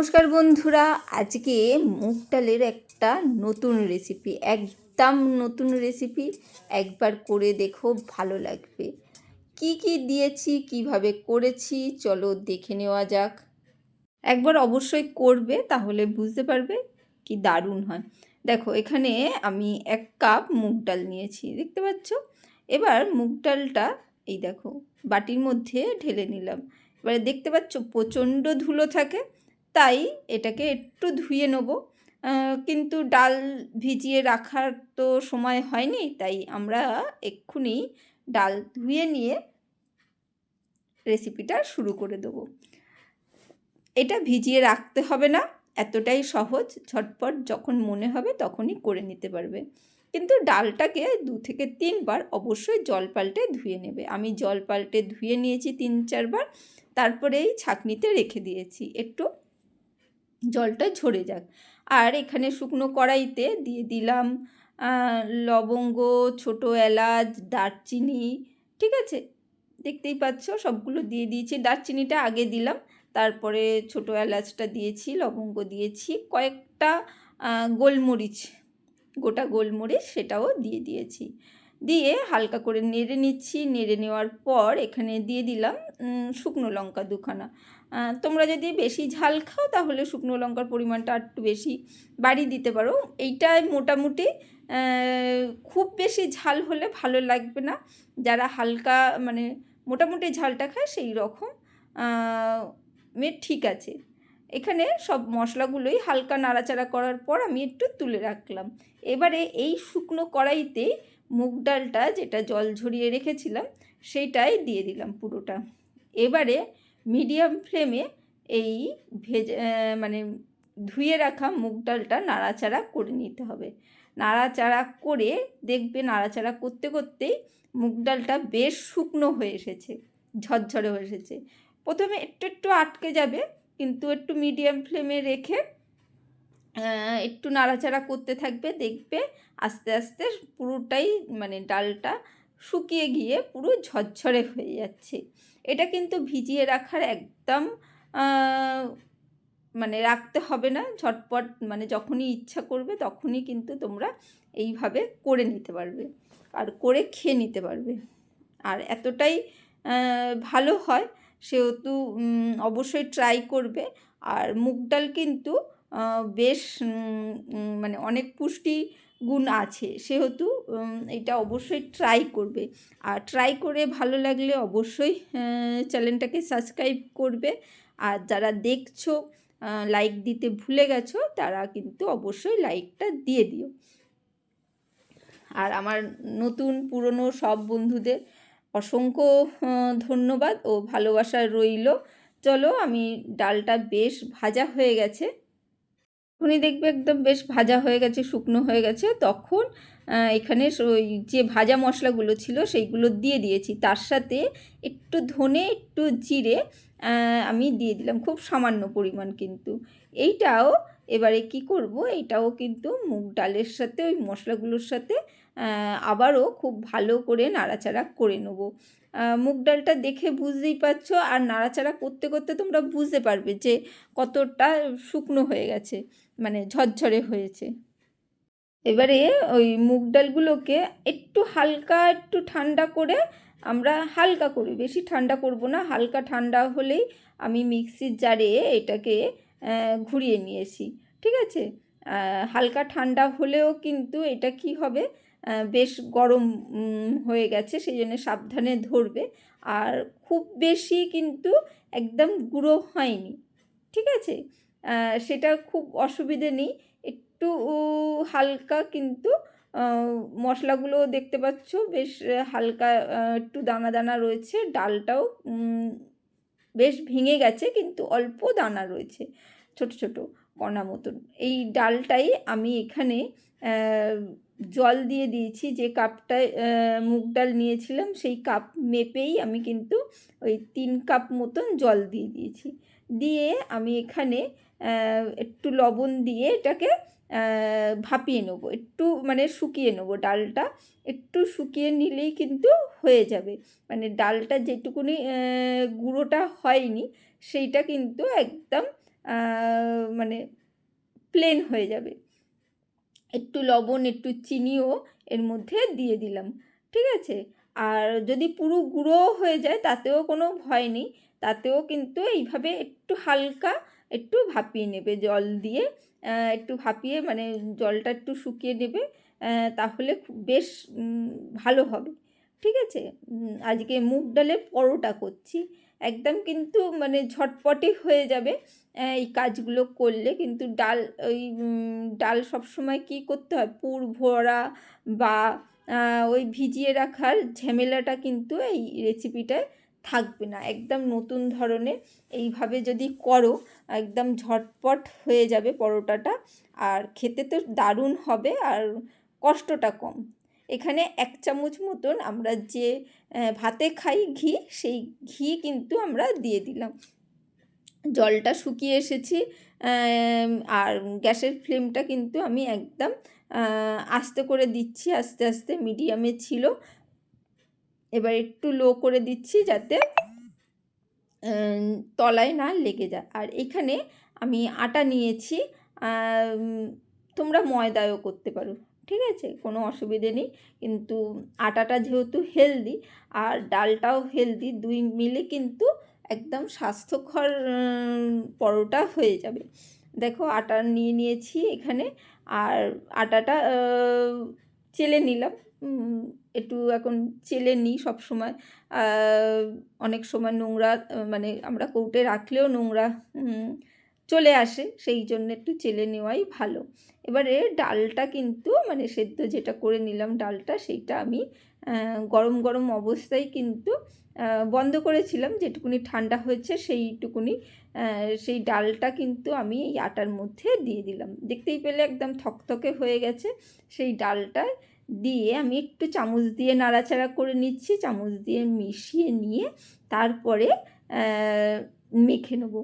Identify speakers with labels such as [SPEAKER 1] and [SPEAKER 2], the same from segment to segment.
[SPEAKER 1] নমস্কার বন্ধুরা, আজকে মুগ ডালের একটা নতুন রেসিপি একদম নতুন রেসিপি একবার করে দেখো ভালো লাগবে। কি কি দিয়েছি, কীভাবে করেছি, চলো দেখে নেওয়া যাক। একবার অবশ্যই করবে, তাহলে বুঝতে পারবে কি দারুণ হয়। দেখো, এখানে আমি এক কাপ মুগ ডাল নিয়েছি, দেখতে পাচ্ছ? এবার মুগ ডালটা, এই দেখো, বাটির মধ্যে ঢেলে নিলাম। এবারে দেখতে পাচ্ছ, প্রচণ্ড ধুলো থাকে তাই এটাকে একটু ধুয়ে নেব। কিন্তু ডাল ভিজিয়ে রাখার তো সময় হয়নি, তাই আমরা এক্ষুনি ডাল ধুয়ে নিয়ে রেসিপিটা শুরু করে দেবো। এটা ভিজিয়ে রাখতে হবে না, এতটাই সহজ, ঝটপট যখন মনে হবে তখনই করে নিতে পারবে। কিন্তু ডালটাকে দু থেকে তিনবার অবশ্যই জল পাল্টে ধুয়ে নেবে। আমি জল পাল্টে ধুয়ে নিয়েছি তিন চারবার, তারপরেই ছাঁকনিতে রেখে দিয়েছি। একটু জলটা ঝরে যাক। আর এখানে শুকনো কড়াইতে দিয়ে দিলাম লবঙ্গ, ছোটো এলাচ, দারচিনি, ঠিক আছে? দেখতেই পাচ্ছ সবগুলো দিয়ে দিয়েছি। দারচিনিটা আগে দিলাম, তারপরে ছোটো এলাচটা দিয়েছি, লবঙ্গ দিয়েছি, কয়েকটা গোলমরিচ, গোটা গোলমরিচ সেটাও দিয়ে দিয়েছি। দিয়ে হালকা করে নেড়ে নিচ্ছি। নেড়ে নেওয়ার পর এখানে দিয়ে দিলাম শুকনো লঙ্কা দুখানা। তোমরা যদি বেশি ঝাল খাও তাহলে শুকনো লঙ্কার পরিমাণটা একটু বেশি বাড়িয়ে দিতে পারো। এইটাই মোটামুটি খুব বেশি ঝাল হলে ভালো লাগবে না। যারা হালকা মানে মোটামুটি ঝালটা খায় সেই রকম। মে, ঠিক আছে। এখানে সব মশলাগুলোই হালকা নাড়াচাড়া করার পর আমি একটু তুলে রাখলাম। এবারে এই শুকনো কড়াইতে মুগ ডালটা যেটা জল ঝরিয়ে রেখেছিলাম, সেইটাই দিয়ে দিলাম পুরোটা। এবারে মিডিয়াম ফ্লেমে এই ভেজ মানে ধুয়ে রাখা মুগ ডালটা নাড়াচাড়া করে নিতে হবে। নাড়াচাড়া করে দেখবে নাড়াচাড়া করতে করতেই মুগ ডালটা বেশ শুকনো হয়ে এসেছে, ঝরঝরে হয়ে এসেছে। প্রথমে একটু একটু আটকে যাবে, কিন্তু একটু মিডিয়াম ফ্লেমে রেখে একটু নাড়াচাড়া করতে থাকবে, দেখবে আস্তে আস্তে পুরোটাই মানে ডালটা শুকিয়ে গিয়ে পুরো ঝরঝরে হয়ে যাচ্ছে। এটা কিন্তু ভিজিয়ে রাখার একদম মানে রাখতে হবে না, ঝটপট মানে যখনই ইচ্ছা করবে তখনই কিন্তু তোমরা এইভাবে করে নিতে পারবে আর করে খেয়ে নিতে পারবে। আর এতটাই ভালো হয়, সেহেতু অবশ্যই ট্রাই করবে। আর মুগ ডাল কিন্তু বেশ মানে অনেক পুষ্টি গুণ আছে। সেহেতু এটা অবশ্যই ট্রাই করবে। আর ট্রাই করে ভালো লাগলে অবশ্যই চ্যানেলটাকে সাবস্ক্রাইব করবে। আর যারা দেখছ লাইক দিতে ভুলে গেছো, তারা কিন্তু অবশ্যই লাইকটা দিয়ে দিও। আর আমার নতুন, পুরনো সব বন্ধুদের অসংখ্য ধন্যবাদ ও ভালোবাসা রইল। চলো, আমি ডালটা বেশ ভাজা হয়ে গেছে। যখনই দেখবে একদম বেশ ভাজা হয়ে গেছে, শুকনো হয়ে গেছে। তখন এখানে ওই যে ভাজা মশলাগুলো ছিল সেইগুলো দিয়ে দিয়েছি। তার সাথে একটু ধনে, একটু জিরে আমি দিয়ে দিলাম খুব সামান্য পরিমাণ কিন্তু। এইটাও এবারে কি করব? এইটাও কিন্তু মুগ ডালের সাথে, ওই মশলাগুলোর সাথে আবারও খুব ভালো করে নাড়াচাড়া করে নেব। মুগ ডালটা দেখে বুঝতেই পারছ, আর নাড়াচাড়া করতে করতে তোমরা বুঝতে পারবে যে কতটা শুকনো হয়ে গেছে মানে ঝরঝরে হয়েছে। এবারে ওই মুগ ডালগুলোকে একটু হালকা, একটু ঠান্ডা করে আমরা হালকা করি, বেশি ঠান্ডা করব না, হালকা ঠান্ডা হলেই আমি মিক্সির জারে এটাকে ঘুরিয়ে নিয়েছি, ঠিক আছে? হালকা ঠান্ডা হলেও কিন্তু এটা কি হবে? বেশ গরম হয়ে গেছে সেই জন্য সাবধানে ধরবে। আর খুব বেশি কিন্তু একদম গুঁড়ো হয়নি, ঠিক আছে? সেটা খুব অসুবিধে নেই। একটু হালকা কিন্তু মশলাগুলো দেখতে পাচ্ছ, বেশ হালকা একটু দানা দানা রয়েছে। ডালটাও বেশ ভেঙে গেছে, কিন্তু অল্প দানা রয়েছে, ছোট ছোট কণা মতন। এই ডালটাই আমি এখানে জল দিয়ে দিয়েছি, যে কাপটায় মুগ ডাল নিয়েছিলাম, সেই কাপ মেপেই আমি কিন্তু ওই তিন কাপ মতন জল দিয়ে দিয়েছি। দিয়ে আমি এখানে একটু লবণ দিয়ে এটাকে ভাপিয়ে নেব, একটু মানে শুকিয়ে নেব ডালটা। একটু শুকিয়ে নিলেই কিন্তু হয়ে যাবে। মানে ডালটা যেটুকুনি গুঁড়োটা হয়নি, সেইটা কিন্তু একদম মানে প্লেন হয়ে যাবে। একটু লবণ, একটু চিনিও এর মধ্যে দিয়ে দিলাম, ঠিক আছে? আর যদি পুরো গুঁড়ো হয়ে যায় তাতেও কোনো ভয় নেই, তাতেও কিন্তু এইভাবে একটু হালকা একটু ভাপিয়ে নেবে জল দিয়ে একটু ভাপিয়ে মানে জলটা একটু শুকিয়ে নেবে তাহলে বেশ ভালো হবে, ঠিক আছে? আজকে মুগ ডালের পরোটা করছি। একদম কিন্তু মানে ঝটপটে হয়ে যাবে এই কাজগুলো করলে। কিন্তু ডাল, ওই ডাল সবসময় কী করতে হয়? পুর ভরা বা ওই ভিজিয়ে রাখার ঝামেলাটা কিন্তু এই রেসিপিটায় থাকবে না। একদম নতুন ধরনের এইভাবে যদি করো, একদম ঝটপট হয়ে যাবে পরোটাটা। আর খেতে তো দারুণ হবে, আর কষ্টটা কম। এখানে এক চামচ মতন আমরা যে ভাতে খাই ঘি, সেই ঘি কিন্তু আমরা দিয়ে দিলাম। জলটা শুকিয়ে এসেছি আর গ্যাসের ফ্লেমটা কিন্তু আমি একদম আস্তে করে দিচ্ছি, আস্তে আস্তে মিডিয়ামে ছিল। এবার একটু লো করে দিচ্ছি যাতে তলায় না লেগে যায়। আর এখানে আমি আটা নিয়েছি তোমরা ময়দাও করতে পারো। ঠিক আছে? কোনো অসুবিধে নেই। কিন্তু আটাটা যেহেতু হেলদি আর ডালটাও হেলদি দুই মিলে কিন্তু একদম স্বাস্থ্যকর পরোটা হয়ে যাবে। দেখো, আটা নিয়ে নিয়েছি এখানে, আর আটাটা চেলে নিলাম। একটু এখন চেলে নিই সব সময় অনেক সময় নোংরা মানে আমরা কৌটে রাখলেও নোংরা চলে আসে, সেই জন্য একটু চেলে নেওয়াই ভালো। এবারে ডালটা কিন্তু মানে সেদ্ধ যেটা করে নিলাম ডালটা, সেইটা আমি গরম গরম অবস্থায় কিন্তু বন্ধ করেছিলাম। যেটুকুনি ঠান্ডা হয়েছে সেইটুকুনি সেই ডালটা কিন্তু আমি এই আটার মধ্যে দিয়ে দিলাম। দেখতেই পেলে একদম থকথকে হয়ে গেছে। সেই ডালটা দিয়ে আমি একটু চামচ দিয়ে নাড়াচাড়া করে নিচ্ছি, চামচ দিয়ে মিশিয়ে নিয়ে তারপরে মেখে নেব।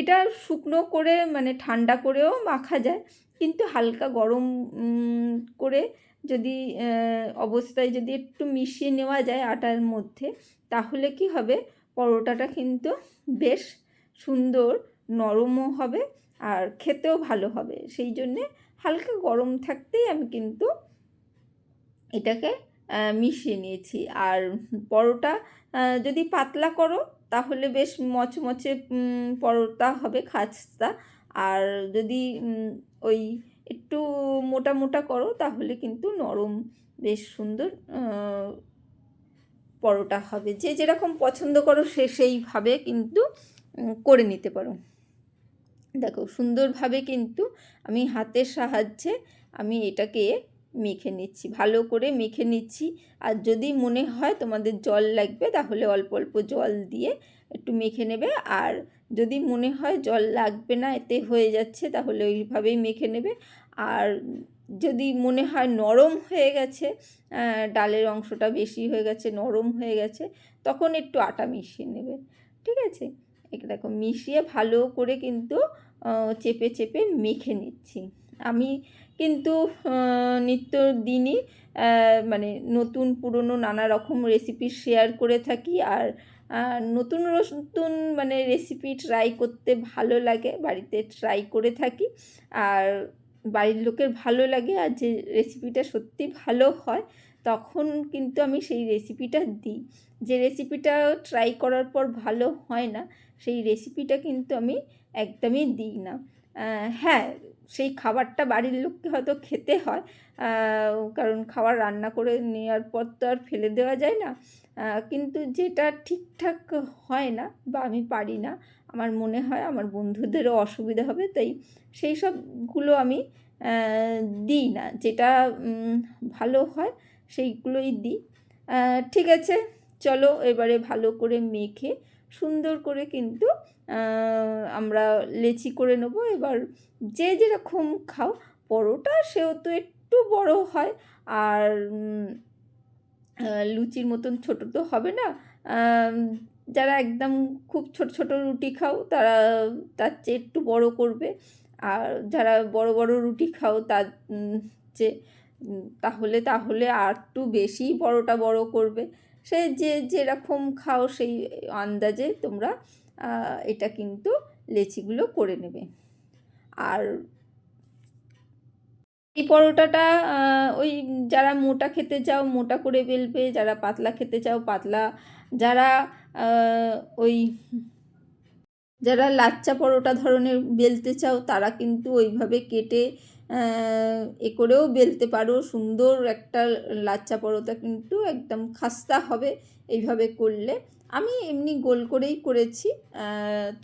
[SPEAKER 1] এটা শুকনো করে মানে ঠান্ডা করেও মাখা যায়, কিন্তু হালকা গরম করে যদি অবস্থায় যদি একটু মিশিয়ে নেওয়া যায় আটার মধ্যে, তাহলে কি হবে? পরোটাটা কিন্তু বেশ সুন্দর নরমও হবে আর খেতেও ভালো হবে। সেই জন্যে হালকা গরম থাকতেই আমি কিন্তু এটাকে মিশিয়ে নিয়েছি। আর পরোটা যদি পাতলা করো তাহলে বেশ মচমচে পরোটা হবে খাস্তা। আর যদি ওই একটু মোটা মোটা করো, তাহলে কিন্তু নরম বেশ সুন্দর পরোটা হবে। যে যেরকম পছন্দ করো সে সেইভাবে কিন্তু করে নিতে পারো। দেখো, সুন্দরভাবে কিন্তু আমি হাতের সাহায্যে আমি এটাকে মেখে নিচ্ছি, ভালো করে মেখে নিচ্ছি। আর যদি মনে হয় তোমাদের জল লাগবে, তাহলে অল্প অল্প জল দিয়ে একটু মেখে নেবে। আর যদি মনে হয় জল লাগবে না, এতে হয়ে যাচ্ছে, তাহলে ওইভাবেই মেখে নেবে। আর যদি মনে হয় নরম হয়ে গেছে ডালের অংশটা বেশি হয়ে গেছে, নরম হয়ে গেছে, তখন একটু আটা মিশিয়ে নেবে। ঠিক আছে? দেখো মিশিয়ে ভালো করে কিন্তু চেপে চেপে মেখে নিচ্ছি। আমি কিন্তু নিত্য দিনই মানে নতুন, পুরনো নানা রকম রেসিপি শেয়ার করে থাকি। আর নতুন নতুন মানে রেসিপি ট্রাই করতে ভালো লাগে, বাড়িতে ট্রাই করে থাকি। আর বাড়ির লোকের ভালো লাগে, আর যে রেসিপিটা সত্যি ভালো হয়, তখন কিন্তু আমি সেই রেসিপিটা দিই। যে রেসিপিটা ট্রাই করার পর ভালো হয় না, সেই রেসিপিটা কিন্তু আমি একদমই দিই না। হ্যাঁ সেই খাবারটা বাড়ির লোককে হয়তো খেতে হয়। কারণ খাবার রান্না করে নেওয়ার পর তো আর ফেলে দেওয়া যায় না। কিন্তু যেটা ঠিকঠাক হয় না বা আমি পারি না, আমার মনে হয় আমার বন্ধুদেরও অসুবিধা হবে, তাই সেই সবগুলো আমি দিই না। যেটা ভালো হয় সেইগুলোই দিই। ঠিক আছে, চলো এবারে ভালো করে মেখে সুন্দর করে কিন্তু আমরা লেচি করে নেব। এবার যে যেরকম খাও, পরোটা সেও তো একটু বড় হয়। আর লুচির মতন ছোট তো হবে না। যারা একদম খুব ছোট ছোট রুটি খাও, তারা তার চেয়ে একটু বড় করবে। আর যারা বড় বড় রুটি খাও, তার চেয়ে তাহলে তাহলে আর একটু বেশি বড়টা বড় করবে। সে যে যেরকম খাও সেই আন্দাজে তোমরা এটা কিন্তু লেচিগুলো করে নেবে। আর এই পরোটাটা ওই যারা মোটা খেতে চাও মোটা করে বেলবে, যারা পাতলা খেতে চাও পাতলা, যারা ওই যারা লাচ্চা পরোটা ধরনের বেলতে চাও তারা কিন্তু ওইভাবে কেটে এ করেও বেলতে পারো। সুন্দর একটা লাচ্চা পরোটা কিন্তু একদম খাস্তা হবে এইভাবে করলে। আমি এমনি গোল করেই করেছি।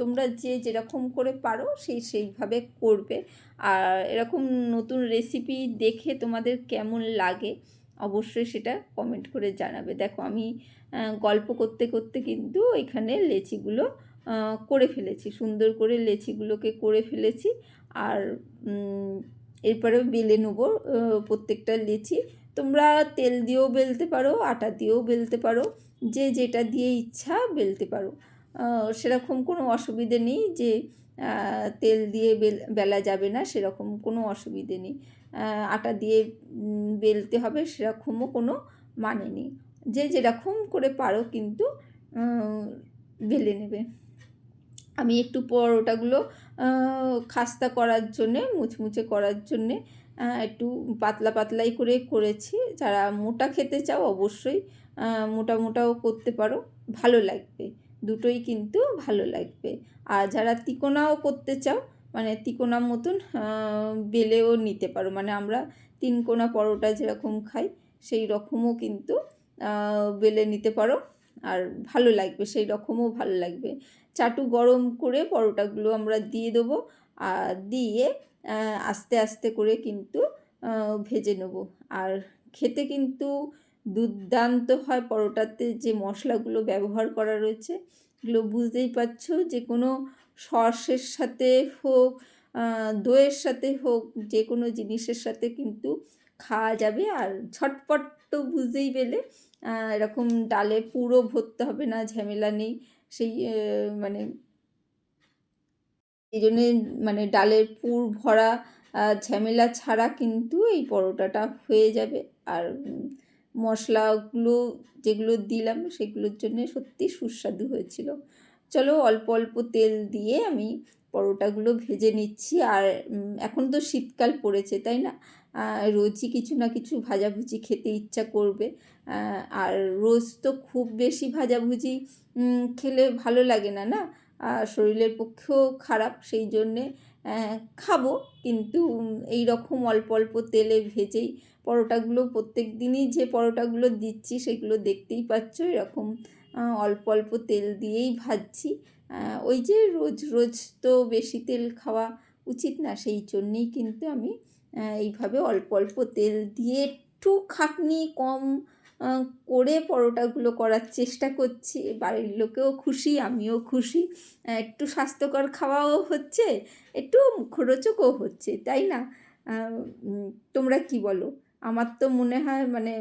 [SPEAKER 1] তোমরা যে যেরকম করে পারো সেই সেইভাবে করবে। আর এরকম নতুন রেসিপি দেখে তোমাদের কেমন লাগে অবশ্যই সেটা কমেন্ট করে জানাবে। দেখো, আমি গল্প করতে করতে কিন্তু এখানে লেচিগুলো করে ফেলেছি। সুন্দর করে লেচিগুলোকে করে ফেলেছি। আর এরপরে বেলে নেব প্রত্যেকটা লেচি। তোমরা তেল দিয়েও বেলতে পারো, আটা দিয়েও বেলতে পারো, যে যেটা দিয়ে ইচ্ছা বেলতে পারো। সেরকম কোনো অসুবিধে নেই যে তেল দিয়ে বেল যাবে না, সেরকম কোনো অসুবিধে নেই। আটা দিয়ে বেলতে হবে, সেরকমও কোনো মানে নেই। যে যেরকম করে পারো কিন্তু বেলে নেবে। আমি একটু পরোটাগুলো খাস্তা করার জন্যে, মুচমুচে করার জন্যে একটু পাতলা পাতলাই করে করেছি। যারা মোটা খেতে চাও অবশ্যই মোটা মোটাও করতে পারো, ভালো লাগবে। দুটোই কিন্তু ভালো লাগবে। আর যারা তিকোনাও করতে চাও মানে তিকোনা মতন বেলেও নিতে পারো। মানে আমরা তিন কোনা পরোটা যেরকম খাই, সেই রকমও কিন্তু বেলে নিতে পারো। আর ভালো লাগবে, সেই রকমও ভালো লাগবে। চাটু গরম করে পরোটাগুলো আমরা দিয়ে দেবো আর দিয়ে আস্তে আস্তে করে কিন্তু ভেজে নেব। আর খেতে কিন্তু দুর্দান্ত হয় পরোটাতে যে মশলাগুলো ব্যবহার করা রয়েছে। এগুলো বুঝতেই পারছ যে কোনো সসের সাথে হোক দইয়ের সাথে হোক, যে কোনো জিনিসের সাথে কিন্তু খাওয়া যাবে। আর ঝটপট তো বুঝতেই পেলে। এরকম ডালে পুরো ভরতে হবে না, ঝামেলা নেই। সেই মানে এই জন্যে মানে ডালের পুর ভরা ঝামেলা ছাড়া কিন্তু এই পরোটাটা হয়ে যাবে। আর মশলাগুলো যেগুলো দিলাম সেগুলোর জন্য সত্যি সুস্বাদু হয়েছিল। চলো অল্প অল্প তেল দিয়ে আমি পরোটাগুলো ভেজে নিচ্ছি। আর এখন তো শীতকাল পড়েছে, তাই না? রোজই কিছু না কিছু ভাজাভুজি খেতে ইচ্ছা করবে। আর রোজ তো খুব বেশি ভাজাভুজি খেলে ভালো লাগে না না? শরীরের পক্ষেও খারাপ, সেই জন্যে খাব। কিন্তু এই রকম অল্প অল্প তেলে ভেজেই পরোটাগুলো প্রত্যেক দিনই যে পরোটাগুলো দিচ্ছি, সেগুলো দেখতেই পাচ্ছ, এরকম অল্প অল্প তেল দিয়েই ভাজছি। ওই যে রোজ রোজ তো বেশি তেল খাওয়া উচিত না, সেই জন্যেই কিন্তু আমি এইভাবে অল্প অল্প তেল দিয়ে একটু খাটনি কম করে পরোটাগুলো করার চেষ্টা করছি। বাড়ির লোকেও খুশি, আমিও খুশি। একটু স্বাস্থ্যকর খাওয়াও হচ্ছে, একটু মুখরোচকও হচ্ছে, তাই না? তোমরা কি বলো? আমার তো মনে হয় মানে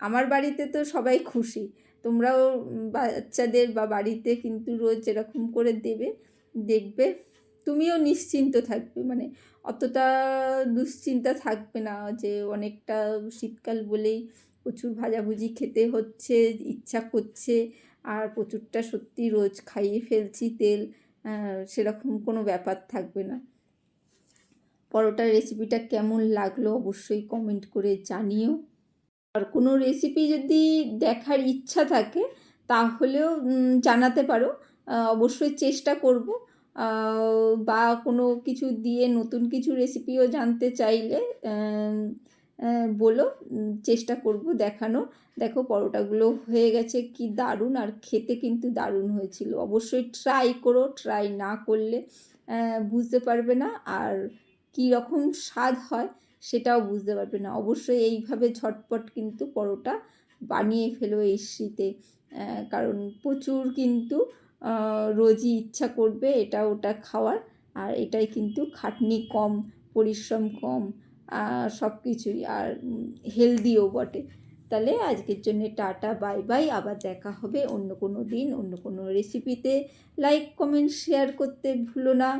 [SPEAKER 1] আমার বাড়িতে তো সবাই খুশি। তোমরাও বাচ্চাদের বা বাড়িতে কিন্তু রোজ এরকম করে দেবে, দেখবে। তুমিও নিশ্চিন্ত থাকবে মানে অতটা দুশ্চিন্তা থাকবে না যে অনেকটা শীতকাল বলেই প্রচুর ভাজাভুজি খেতে হচ্ছে, ইচ্ছা করছে, আর প্রচুরটা সত্যি রোজ খাইয়ে ফেলছি তেল সেরকম কোনো ব্যাপার থাকবে না। পরোটার রেসিপিটা কেমন লাগল অবশ্যই কমেন্ট করে জানিও। আর কোনো রেসিপি যদি দেখার ইচ্ছা থাকে, তাহলেও জানাতে পারো। অবশ্যই চেষ্টা করব। বা কোনো কিছু দিয়ে নতুন কিছু রেসিপিও জানতে চাইলে বলো চেষ্টা করব দেখানো। দেখো, পরোটাগুলো হয়ে গেছে, কি দারুণ! আর খেতে কিন্তু দারুণ হয়েছিল। অবশ্যই ট্রাই করো ট্রাই না করলে বুঝতে পারবে না। আর কী রকম স্বাদ হয়, সেটাও বুঝতে পারবে না। অবশ্যই এইভাবে ঝটপট কিন্তু পরোটা বানিয়ে ফেলো এই শীতে। কারণ প্রচুর কিন্তু রোজই ইচ্ছা করবে এটা ওটা খাওয়ার। আর এটাই কিন্তু খাটনি কম, পরিশ্রম কম সব কিছুই আর হেলদিও বটে। তাহলে আজকের জন্য টাটা, বাই বাই। আবার দেখা হবে অন্য কোনো দিন, অন্য কোনো রেসিপিতে লাইক কমেন্ট শেয়ার করতে ভুলো না।